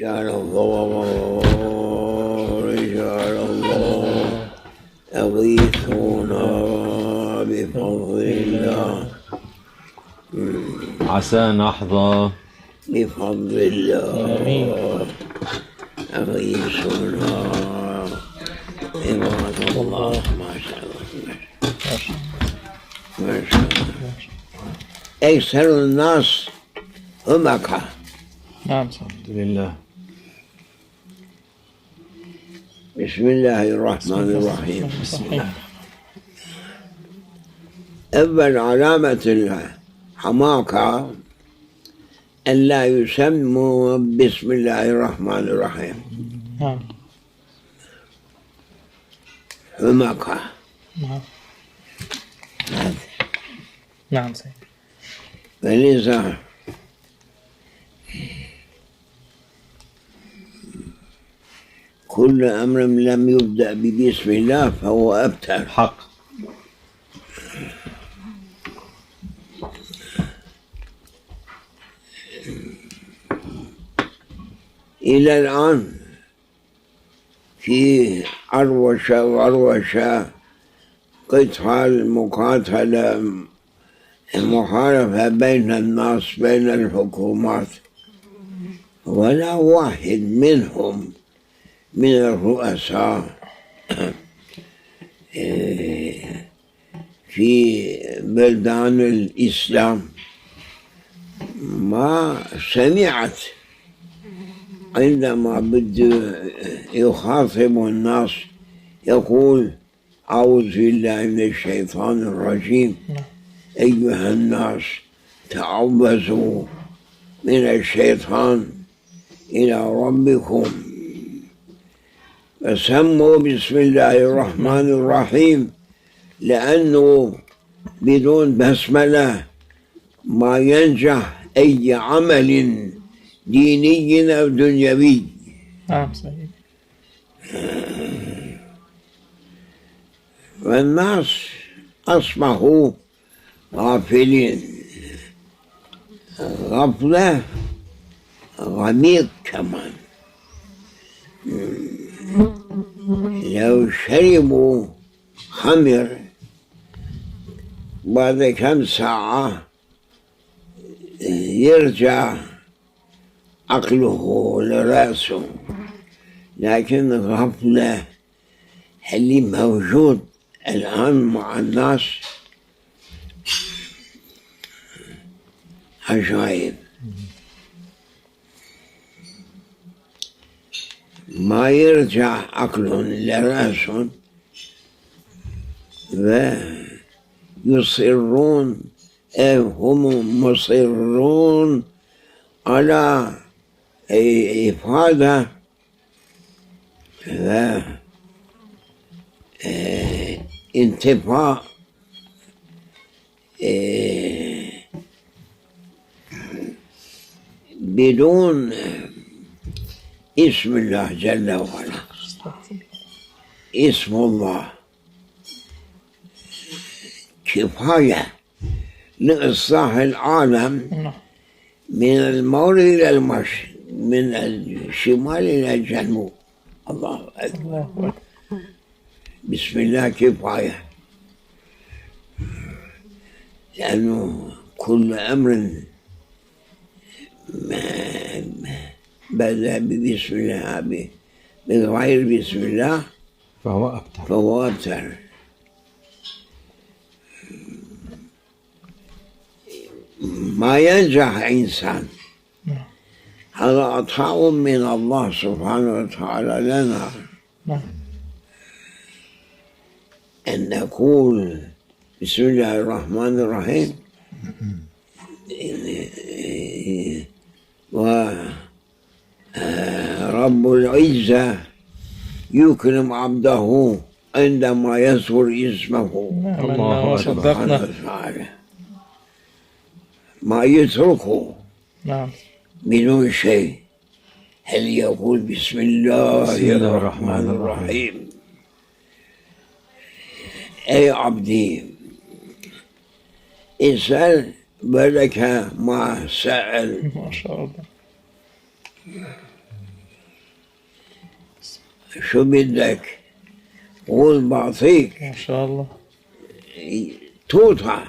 جعل الله جعل الله يغيثنا بفضل الله. عسى نحظى بفضل الله. آمين. يغيثنا عباد الله ما شاء الله. ما شاء الله. أكثر الناس همكا نعم. الحمد لله. بسم الله الرحمن الرحيم. صحيح أول علامة الحماقة أن لا يسموا بسم الله الرحمن الرحيم. نعم. حماقة. نعم. نعم صحيح. فلذا كل أمر لم يبدأ ببسم الله فهو أبتر. حق. إلى الآن في عروشة وعروشة قتال مقاتلة محاربة بين الناس بين الحكومات ولا واحد منهم من الرؤساء في بلدان الإسلام. ما سمعت عندما بده يخاطب الناس يقول أعوذ بالله من الشيطان الرجيم. أيها الناس تعوذوا من الشيطان إلى ربكم فسموا بسم الله الرحمن الرحيم لأنه بدون بسملة ما ينجح أي عمل ديني أو دنيوي. نعم صحيح. والناس أصبحوا غافلين. غفلة غميق كمان. لو شربوا خمر بعد كم ساعة يرجع عقله لرأسه. لكن غفلة اللي موجود الآن مع الناس عجائب. ما يرجع عقل لرأس ويصرون هم مصرون على إفادة و انتفاع بدون اسم الله جل وعلا اسم الله كفاية لإصلاح العالم من المغرب إلى المشرق من الشمال إلى الجنوب الله أكبر الله أكبر بسم الله كفاية لأنه كل أمر ما بدأ ببسم الله ب- بغير بسم الله فهو أبتر. فهو أبتر. ما ينجح إنسان. نعم. هذا عطاء من الله سبحانه وتعالى لنا؟ نعم. أن نقول بسم الله الرحمن الرحيم و رب العزة يكرم عبده عندما يذكر اسمه. الله أكبر أكبر. سبحانه صدقنا وتعالى ما يتركه نعم. بدون شيء. هل يقول بسم الله الرحمن الرحيم. أي عبدي اسأل ولك ما سأل. ما شاء الله. شو بدك؟ قول بعطيك. ما شاء الله. توطى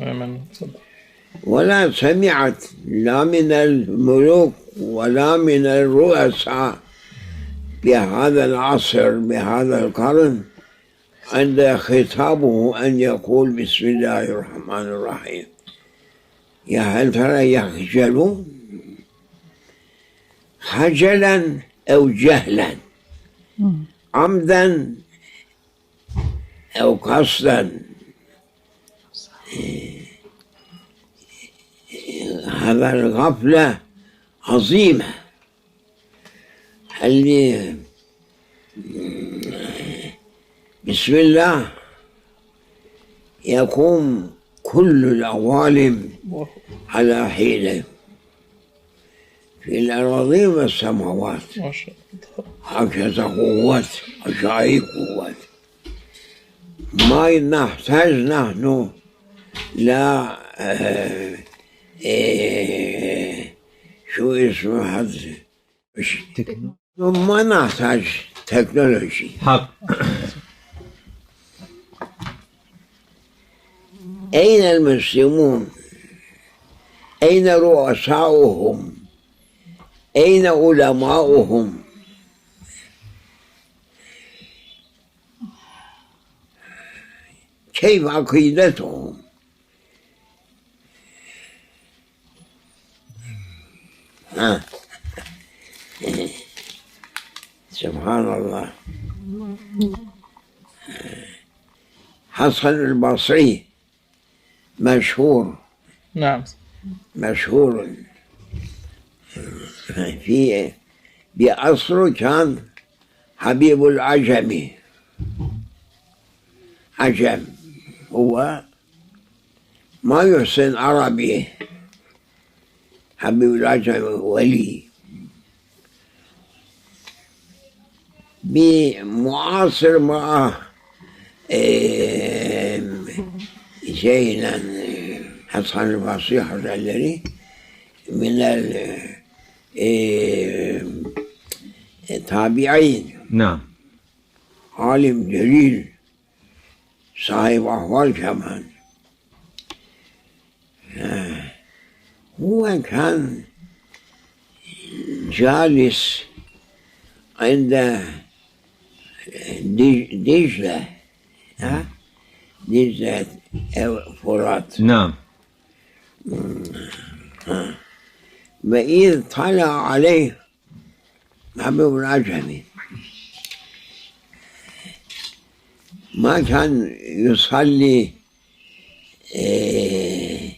من صدق ولا سمعت لا من الملوك ولا من الرؤساء بهذا العصر بهذا القرن عند خطابه أن يقول بسم الله الرحمن الرحيم. يا هل ترى يخجلون؟ خجلا أو جهلا عمدا أو قصدا. هذا الغفلة عظيمة. اللي بسم الله. يقوم كل العوالم على حيله في الأراضين والسماوات. ما شاء الله. هكذا قوات عجائب قوات. ما نحتاج نحن لا آه آه شو اسمه هذا؟ ما نحتاج تكنولوجي. حق. أين المسلمون؟ أين رؤساؤهم؟ أين علماؤهم؟ كيف عقيدتهم؟ ها. سبحان الله. حسن البصري مشهور. نعم. مشهور. في بأصله كان حبيب العجمي عجم هو ما يحسن عربي. حبيب العجم ولي. بمعاصر معه شيئا حسن الذي من ال- آم، التابعين نعم عالم جليل صاحب أحوال كمان آه، هو كان جالس عند دج- دجلة ها؟ دجلة أو فرات نعم وإذ طلع عليه حبيب العجمي ما كان يصلي آه،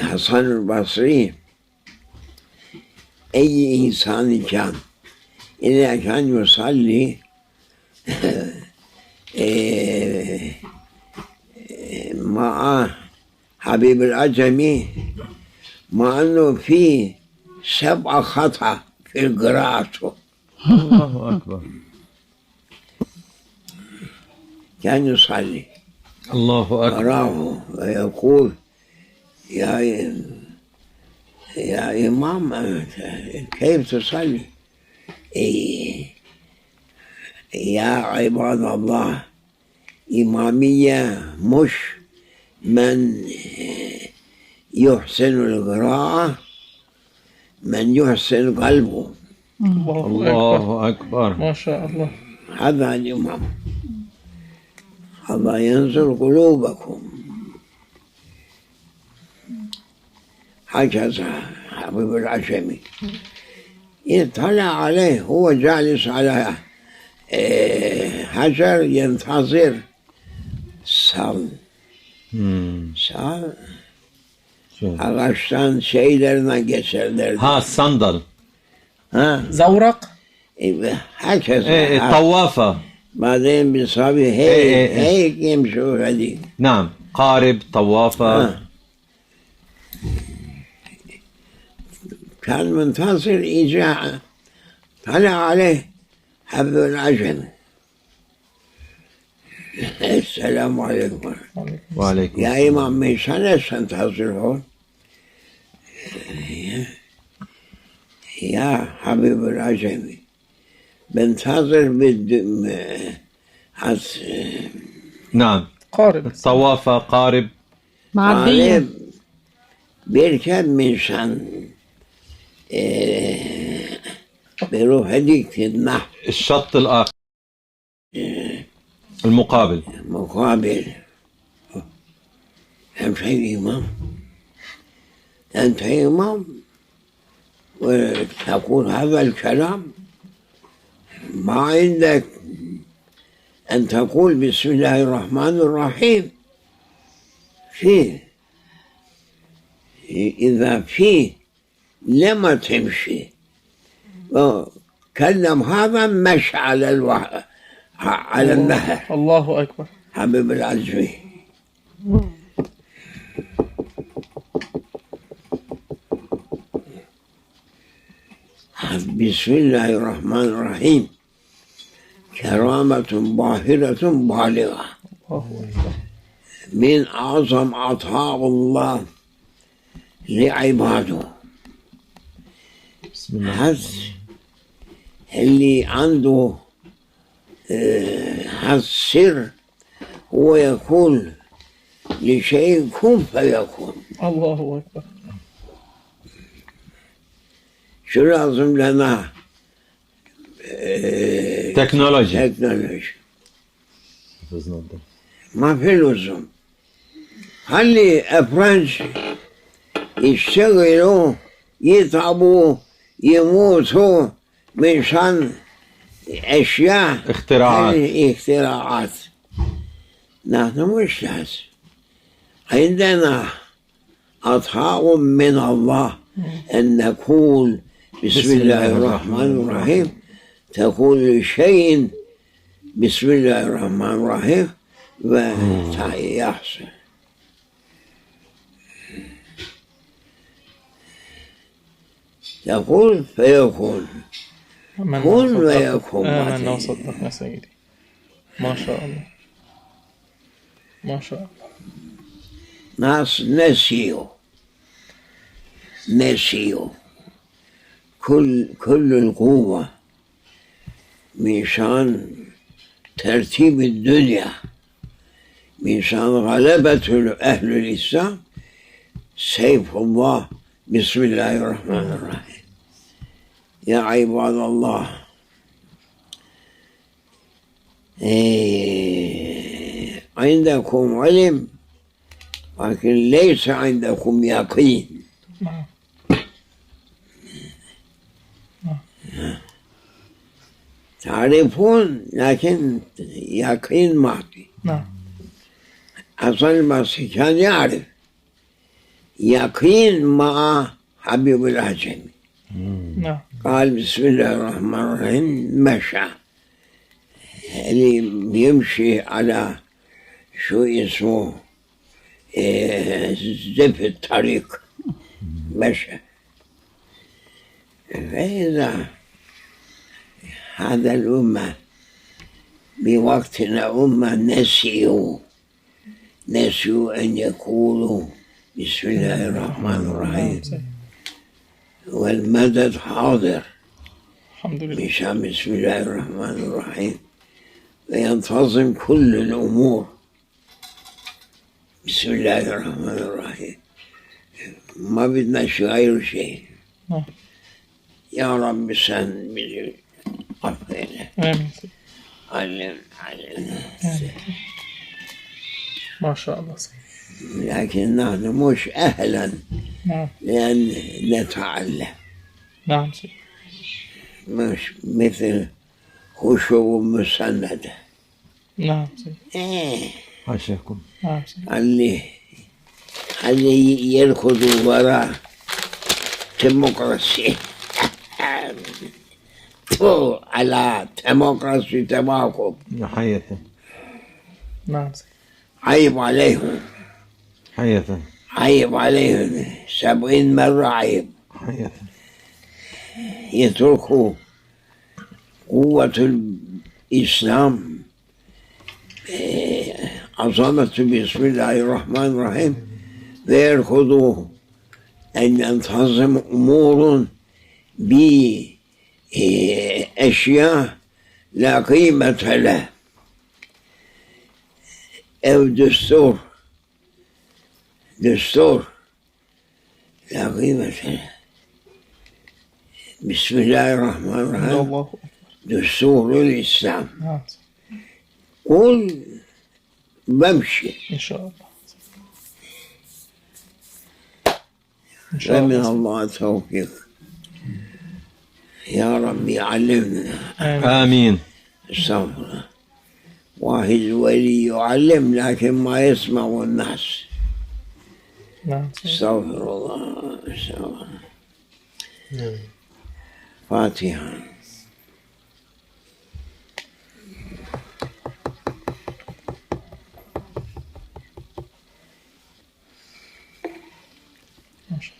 حسن البصري. أي إنسان كان إذا كان يصلي آه، مع حبيب العجمي مع أنه في سبع خطأ في قراءته الله أكبر. كان يصلي. الله أكبر. أراه ويقول يا يا إمام كيف تصلي؟ إيه يا عباد الله إمامية مش من يحسن القراءة من يحسن قلبه. الله أكبر. الله أكبر. ما شاء الله. هذا الإمام. الله ينصر قلوبكم. هكذا حبيب العشمي. يطلع عليه هو جالس على آه، حجر ينتظر. sal, Hmm. sal Şöyle. ağaçtan şeylerine geçerler. Ha sandal. Ha, زورق e, herkes. إيه إيه، ha. طوافة بعدين بيصابي إيه، هيك إيه. هيك يمشوا هذيك نعم قارب طوافة ها. كان منتصر إجاء طلع عليه حب العجم السلام عليكم وعليكم يا إمام من سنة تنتظر هون يا حبيب العجمي بنتظر بالدم حس نعم قارب طواف قارب معدية طالب بيركب من شان إيه، بيروح هديك النحر الشط الآخر المقابل. مقابل أنت إمام. أنت إمام. وتقول هذا الكلام. ما عندك. أن تقول بسم الله الرحمن الرحيم. فيه إذا فيه لما تمشي. كلم هذا مشى على الوح... على النهر. الله أكبر. حبيب العزمي بسم الله الرحمن الرحيم. كرامة باهرة بالغة. الله أكبر من أعظم عطاء الله لعباده. بسم الله اللي عنده آه، حس سر هو يقول لشيء كن فيكون. الله أكبر شو لازم لنا آه، تكنولوجيا تكنولوجيا ما في لزوم خلي أفرنش يشتغلوا يتعبوا يموتوا مشان أشياء. اختراعات. اختراعات. نحن مش لازم عندنا عطاء من الله أن نقول بسم الله الرحمن الرحيم. تقول لشيء بسم الله الرحمن الرحيم ويحصل تقول فيكون. آمنا كن. ويكون آمنا. وصدقنا سيدي. ما شاء الله. ما شاء الله. ناس نسيوا نسيوا كل كل القوة مشان ترتيب الدنيا مشان غلبة أهل الإسلام سيف الله. بسم الله الرحمن الرحيم. يا عباد الله. إيه عندكم علم لكن ليس عندكم يقين. نعم تعرفون لكن يقين ما في. نعم أصل المسيح كان يعرف يقين مع حبيب العجمي نعم. قال بسم الله الرحمن الرحيم مشى. اللي بيمشي على شو اسمه إيه، زف الطريق. مشى. فإذا هذا الأمة بوقتنا أمة نسيوا نسيوا أن يقولوا بسم الله الرحمن الرحيم. نعم. والمدد حاضر الحمد لله مشان بسم الله الرحمن الرحيم وينتظم كل الأمور بسم الله الرحمن الرحيم ما بدنا شي غير شيء نعم يا رب سن بجي عفينا آمين سيدي علم علم ما شاء الله سيدي لكن نحن مش أهلا نعم. لأن نتعلم. نعم سيدي. مش مثل خشوع مسندة. نعم سيدي. إيه. حاشاكم نعم سيدي. اللي اللي يركضوا وراء ديمقراطية. تو على ديمقراطية تبعكم حياته نعم سيدي. عيب عليهم. حياته عيب عليهم سبعين مرة عيب حياته يتركوا قوة الإسلام إيه، عظمة بسم الله الرحمن الرحيم ويركضوا أن ينتظم أمور بأشياء لا قيمة له أو دستور دستور. لا قيمة له بسم الله الرحمن الرحيم. دستور الإسلام. نعم. قول بمشي. إن شاء الله. فمن الله. الله توفيق يا ربي علمنا. آمين. آمين. استغفر الله. واحد ولي يعلم لكن ما يسمع الناس. نعم استغفر الله استغفر الله فاتحة ما شاء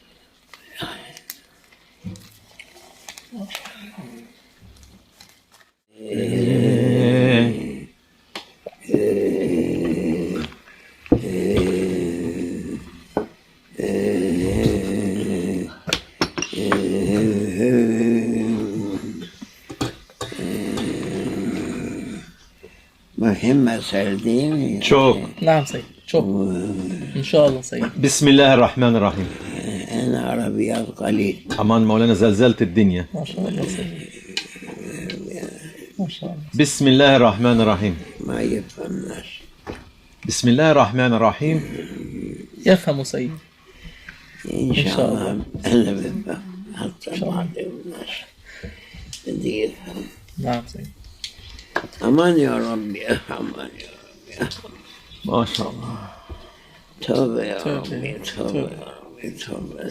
Çok. الله نعم سيد شوف إن شاء الله سيد بسم الله الرحمن الرحيم أنا عربيات قليل أمان مولانا زلزلت الدنيا. ما شاء الله سيد ما شاء الله بسم الله الرحمن الرحيم ما يفهم الناس بسم الله الرحمن الرحيم يفهم سيد إن شاء شاء الله أنا بفهم حتى بعض الناس بدي يفهم نعم سيد أمان يا ربي أمان يا ربي ما شاء الله توبة يا. ربي توبة يا ربي توبة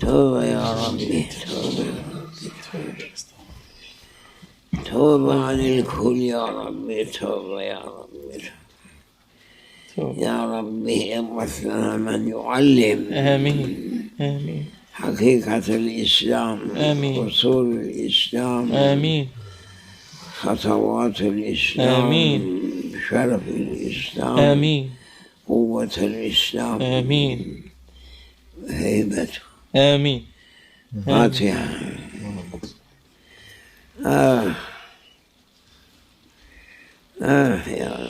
توبة يا ربي توبة يا ربي توبة عن الكل يا ربي توبة يا ربي. يا ربي ابعث لنا من يعلم آمين آمين حقيقة الإسلام آمين. أصول الإسلام آمين خطوات الإسلام آمين. شرف الإسلام آمين. قوة الإسلام آمين. هيبته آمين. فاتحة. آه. آه يا